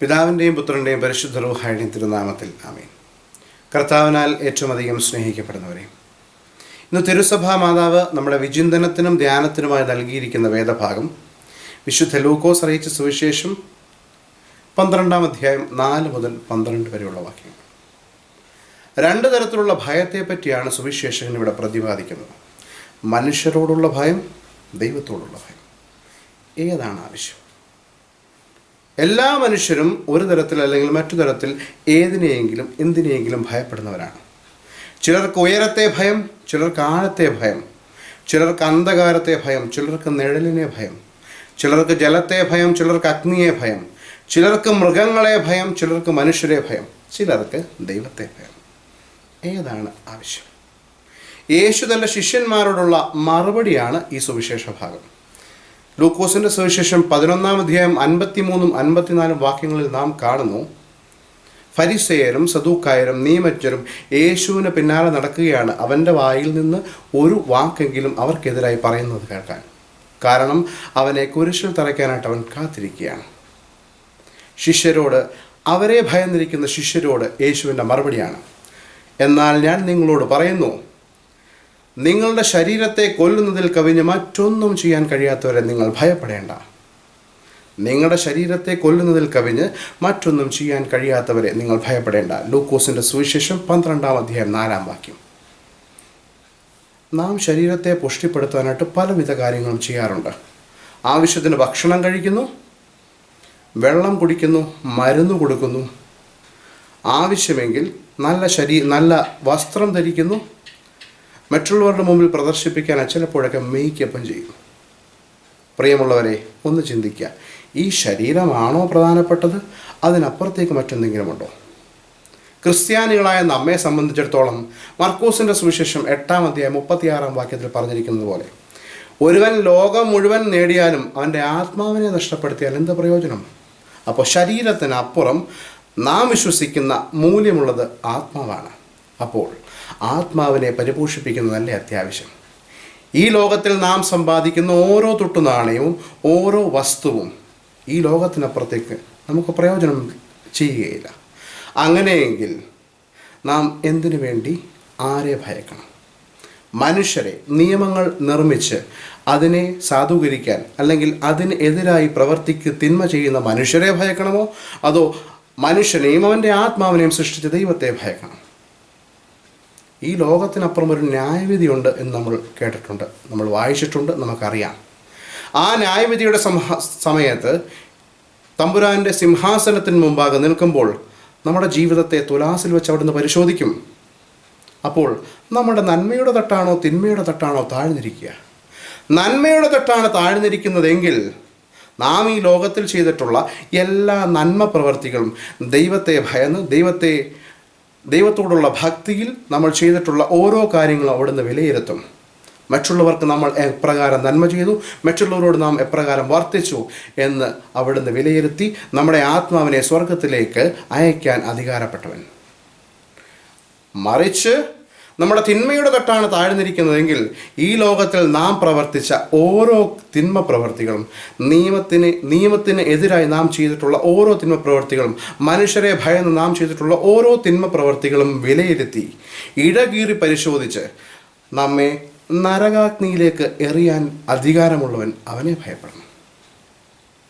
പിതാവിന്റെയും പുത്രന്റെയും പരിശുദ്ധ റൂഹായുടെയും തിരുനാമത്തിൽ ആമേൻ. കർത്താവിനാൽ ഏറ്റവും അധികം സ്നേഹിക്കപ്പെടുന്നവരെ ഇന്ന് തിരുസഭാ മാതാവ് നമ്മുടെ വിചിന്തനത്തിനും ധ്യാനത്തിനുമായി നൽകിയിരിക്കുന്ന വേദഭാഗം വിശുദ്ധ ലൂക്കോസ് അറിയിച്ച സുവിശേഷം പന്ത്രണ്ടാം അധ്യായം നാല് മുതൽ പന്ത്രണ്ട് വരെയുള്ള വാക്യങ്ങൾ രണ്ട് തരത്തിലുള്ള ഭയത്തെപ്പറ്റിയാണ് സുവിശേഷകൻ ഇവിടെ പ്രതിപാദിക്കുന്നത്. മനുഷ്യരോടുള്ള ഭയം ദൈവത്തോടുള്ള ഭയം. ഏതാണ് ആവശ്യം? എല്ലാ മനുഷ്യരും ഒരു തരത്തിൽ അല്ലെങ്കിൽ മറ്റു തരത്തിൽ ഏതിനെയെങ്കിലും എന്തിനെയെങ്കിലും ഭയപ്പെടുന്നവരാണ്. ചിലർക്ക് ഉയരത്തെ ഭയം ചിലർക്ക് ആഴത്തെ ഭയം ചിലർക്ക് അന്ധകാരത്തെ ഭയം ചിലർക്ക് നിഴലിനെ ഭയം ചിലർക്ക് ജലത്തെ ഭയം ചിലർക്ക് അഗ്നിയെ ഭയം ചിലർക്ക് മൃഗങ്ങളെ ഭയം ചിലർക്ക് മനുഷ്യരെ ഭയം ചിലർക്ക് ദൈവത്തെ ഭയം. ഏതാണ് ആവശ്യം? യേശു തന്റെ ശിഷ്യന്മാരോടുള്ള മറുപടിയാണ് ഈ സുവിശേഷ ഭാഗം. ലൂക്കോസിന്റെ സുവിശേഷം പതിനൊന്നാം അധ്യായം അൻപത്തിമൂന്നും അൻപത്തിനാലും വാക്യങ്ങളിൽ നാം കാണുന്നു. ഫരിസേയരും സദൂക്കായരും നിയമജ്ഞരും യേശുവിന് പിന്നാലെ നടക്കുകയാണ്. അവന്റെ വായിൽ നിന്ന് ഒരു വാക്കെങ്കിലും അവർക്കെതിരായി പറയുന്നത് കേൾക്കാൻ. കാരണം അവനെ കുരിശിൽ തറയ്ക്കാനായിട്ട് അവൻ കാത്തിരിക്കുകയാണ്. ശിഷ്യരോട് അവരെ ഭയന്നിരിക്കുന്ന ശിഷ്യരോട് യേശുവിന്റെ മറുപടിയാണ്. എന്നാൽ ഞാൻ നിങ്ങളോട് പറയുന്നു നിങ്ങളുടെ ശരീരത്തെ കൊല്ലുന്നതിൽ കവിഞ്ഞ് മറ്റൊന്നും ചെയ്യാൻ കഴിയാത്തവരെ നിങ്ങൾ ഭയപ്പെടേണ്ട. നിങ്ങളുടെ ശരീരത്തെ കൊല്ലുന്നതിൽ കവിഞ്ഞ് മറ്റൊന്നും ചെയ്യാൻ കഴിയാത്തവരെ നിങ്ങൾ ഭയപ്പെടേണ്ട. ലൂക്കോസിന്റെ സുവിശേഷം പന്ത്രണ്ടാം അധ്യായം നാലാം വാക്യം. നാം ശരീരത്തെ പുഷ്ടിപ്പെടുത്താനായിട്ട് പലവിധ കാര്യങ്ങളും ചെയ്യാറുണ്ട്. ആവശ്യത്തിന് ഭക്ഷണം കഴിക്കുന്നു വെള്ളം കുടിക്കുന്നു മരുന്ന് കൊടുക്കുന്നു. ആവശ്യമെങ്കിൽ നല്ല ശരീ നല്ല വസ്ത്രം ധരിക്കുന്നു മറ്റുള്ളവരുടെ മുമ്പിൽ പ്രദർശിപ്പിക്കാൻ ചിലപ്പോഴൊക്കെ മെയ്ക്കപ്പം ചെയ്യും. പ്രിയമുള്ളവരെ ഒന്ന് ചിന്തിക്കുക ഈ ശരീരമാണോ പ്രധാനപ്പെട്ടത്? അതിനപ്പുറത്തേക്ക് മറ്റെന്തെങ്കിലുമുണ്ടോ? ക്രിസ്ത്യാനികളായ നമ്മെ സംബന്ധിച്ചിടത്തോളം മർക്കൂസിന്റെ സുവിശേഷം എട്ടാം അധ്യായം മുപ്പത്തിയാറാം വാക്യത്തിൽ പറഞ്ഞിരിക്കുന്നത് പോലെ ഒരുവൻ ലോകം മുഴുവൻ നേടിയാലും അവന്റെ ആത്മാവിനെ നഷ്ടപ്പെടുത്തിയാൽ എന്ത് പ്രയോജനം? അപ്പോൾ ശരീരത്തിനപ്പുറം നാം വിശ്വസിക്കുന്ന മൂല്യമുള്ളത് ആത്മാവാണ്. അപ്പോൾ ആത്മാവിനെ പരിപോഷിപ്പിക്കുന്നതല്ലേ അത്യാവശ്യം? ഈ ലോകത്തിൽ നാം സമ്പാദിക്കുന്ന ഓരോ തൊട്ടു നാണയവും ഓരോ വസ്തുവും ഈ ലോകത്തിനപ്പുറത്തേക്ക് നമുക്ക് പ്രയോജനം ചെയ്യുകയില്ല. അങ്ങനെയെങ്കിൽ നാം എന്തിനു വേണ്ടി ആരെ ഭയക്കണം? മനുഷ്യരെ നിയമങ്ങൾ നിർമ്മിച്ച് അതിനെ സാധൂകരിക്കാൻ അല്ലെങ്കിൽ അതിനെതിരായി പ്രവർത്തിക്ക് തിന്മ ചെയ്യുന്ന മനുഷ്യരെ ഭയക്കണമോ? അതോ മനുഷ്യനെയും അവന്റെ ആത്മാവിനെയും സൃഷ്ടിച്ച ദൈവത്തെ ഭയക്കണം? ഈ ലോകത്തിനപ്പുറം ഒരു ന്യായവിധിയുണ്ട് എന്ന് നമ്മൾ കേട്ടിട്ടുണ്ട്. നമ്മൾ വായിച്ചിട്ടുണ്ട് നമുക്കറിയാം. ആ ന്യായവിധിയുടെ സമ സമയത്ത് തമ്പുരാന്റെ സിംഹാസനത്തിന് മുമ്പാകെ നിൽക്കുമ്പോൾ നമ്മുടെ ജീവിതത്തെ തുലാസിൽ വെച്ച് അവിടുന്ന് പരിശോധിക്കും. അപ്പോൾ നമ്മുടെ നന്മയുടെ തട്ടാണോ തിന്മയുടെ തട്ടാണോ താഴ്ന്നിരിക്കുക? നന്മയുടെ തട്ടാണ് താഴ്ന്നിരിക്കുന്നതെങ്കിൽ നാം ഈ ലോകത്തിൽ ചെയ്തിട്ടുള്ള എല്ലാ നന്മ പ്രവർത്തികളും ദൈവത്തെ ഭയന്ന് ദൈവത്തെ ദൈവത്തോടുള്ള ഭക്തിയിൽ നമ്മൾ ചെയ്തിട്ടുള്ള ഓരോ കാര്യങ്ങളും അവിടുന്ന് വിലയിരുത്തും. മറ്റുള്ളവർക്ക് നമ്മൾ എപ്രകാരം നന്മ ചെയ്തു മറ്റുള്ളവരോട് നാം എപ്രകാരം വർത്തിച്ചു എന്ന് അവിടുന്ന് വിലയിരുത്തി നമ്മുടെ ആത്മാവിനെ സ്വർഗത്തിലേക്ക് അയക്കാൻ അധികാരപ്പെട്ടവൻ. മറിച്ച് നമ്മുടെ തിന്മയുടെ തട്ടാണ് താഴ്ന്നിരിക്കുന്നതെങ്കിൽ ഈ ലോകത്തിൽ നാം പ്രവർത്തിച്ച ഓരോ തിന്മ പ്രവർത്തികളും നിയമത്തിന് നിയമത്തിന് എതിരായി നാം ചെയ്തിട്ടുള്ള ഓരോ തിന്മ പ്രവർത്തികളും മനുഷ്യരെ ഭയന്ന് നാം ചെയ്തിട്ടുള്ള ഓരോ തിന്മ പ്രവർത്തികളും വിലയിരുത്തി ഇടകീറി പരിശോധിച്ച് നമ്മെ നരകാഗ്നിയിലേക്ക് എറിയാൻ അധികാരമുള്ളവൻ അവനെ ഭയപ്പെടണം.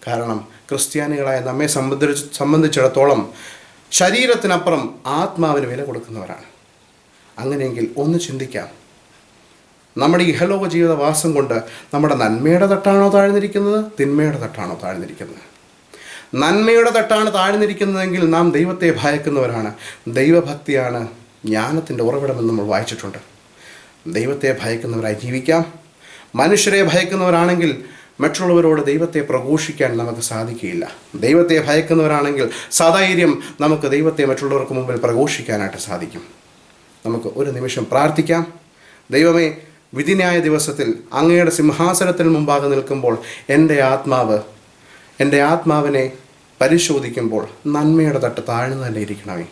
കാരണം ക്രിസ്ത്യാനികളായ നമ്മെ സംബന്ധിച്ച് സംബന്ധിച്ചിടത്തോളം ശരീരത്തിനപ്പുറം ആത്മാവിന് വില കൊടുക്കുന്നവരാണ്. അങ്ങനെയെങ്കിൽ ഒന്ന് ചിന്തിക്കാം. നമ്മുടെ ഇഹലോക ജീവിതവാസം കൊണ്ട് നമ്മുടെ നന്മയുടെ തട്ടാണോ താഴ്ന്നിരിക്കുന്നത്? തിന്മയുടെ തട്ടാണോ താഴ്ന്നിരിക്കുന്നത്? നന്മയുടെ തട്ടാണ് താഴ്ന്നിരിക്കുന്നതെങ്കിൽ നാം ദൈവത്തെ ഭയക്കുന്നവരാണ്. ദൈവഭക്തിയാണ് ജ്ഞാനത്തിന്റെ ഉറവിടമെന്ന് നമ്മൾ വായിച്ചിട്ടുണ്ട്. ദൈവത്തെ ഭയക്കുന്നവരായി ജീവിക്കാം. മനുഷ്യരെ ഭയക്കുന്നവരാണെങ്കിൽ മറ്റുള്ളവരോട് ദൈവത്തെ പ്രഘോഷിക്കാൻ നമുക്ക് സാധിക്കുകയില്ല. ദൈവത്തെ ഭയക്കുന്നവരാണെങ്കിൽ സധൈര്യം നമുക്ക് ദൈവത്തെ മറ്റുള്ളവർക്ക് മുമ്പിൽ പ്രഘോഷിക്കാനായിട്ട് സാധിക്കും. നമുക്ക് ഒരു നിമിഷം പ്രാർത്ഥിക്കാം. ദൈവമേ വിധിന്യായ ദിവസത്തിൽ അങ്ങയുടെ സിംഹാസനത്തിന് മുമ്പാകെ നിൽക്കുമ്പോൾ എന്റെ ആത്മാവ് എന്റെ ആത്മാവിനെ പരിശോധിക്കുമ്പോൾ നന്മയുടെ തട്ട് താഴ്ന്നു തന്നെ ഇരിക്കണമേ.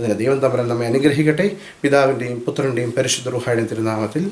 അതിന് ദൈവം തമ്മിൽ നമ്മെ അനുഗ്രഹിക്കട്ടെ. പിതാവിന്റെയും പുത്രന്റെയും പരിശുദ്ധ റുഹായുടെയും തിരുനാമത്തിൽ